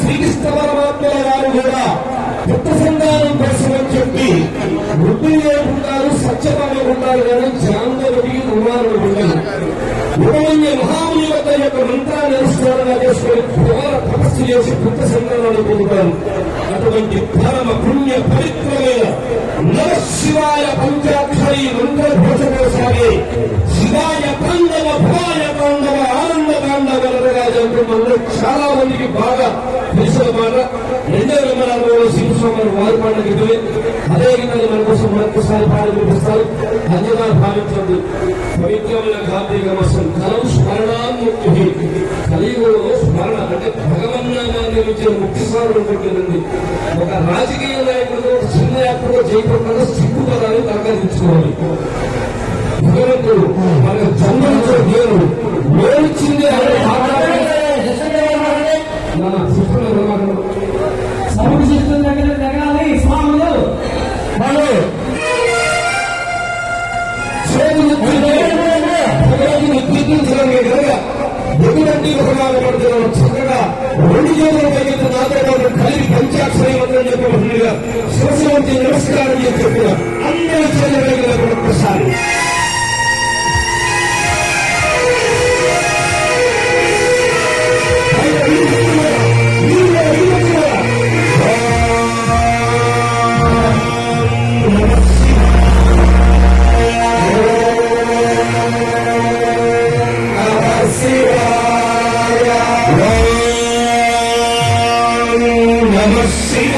శ్రీకృష్ణ పరమాత్మల వారు కూడా కొత్త సంఘానం కోసమని చెప్పి వృద్ధులు ఉంటారు సత్యభామ ఉంటారు కానీ జాంబవతి ఉమారులు ఉండరు ఉపమన్య మహాముని వద్ద యొక్క మంత్రాన్ని అనుష్ఠానంగా చేసుకుని ఘోర తపస్సు చేసి కొత్త సంఘాలను పొందుతారు అటువంటి పరమ పుణ్య పవిత్రమైన నమ శివాయ పంచాక్షరి మంత్ర ఘోషకోసారి శివాయ పాండవ భవాయ పాండవ ఆనంద పాండవ చాలా మందికి బాగా తెలిసిన మాట రెండో విమరాలలో శ్రీకృష్ణ వారి పండుగ అదే విధంగా మన కోసం మరొకసారి పాడి వినిపిస్తారు. అన్యగా భావించండి. పవిత్రమైన కార్తీక మాసం కలం స్మరణాముక్తి. కలియుగంలో స్మరణ. అంటే భగవన్నామాన్ని ఇచ్చిన ముక్తి స్మరణ పెట్టిందండి. ఒక రాజకీయ నాయకుడు చిన్న యాత్రలో చేయకుండా సిగ్గు పదాన్ని తరగతించుకోవాలి భగవంతుడు. ಮುಖ್ಯಮಂತ್ರಿ ಸಂಘಟ నమ శివాయ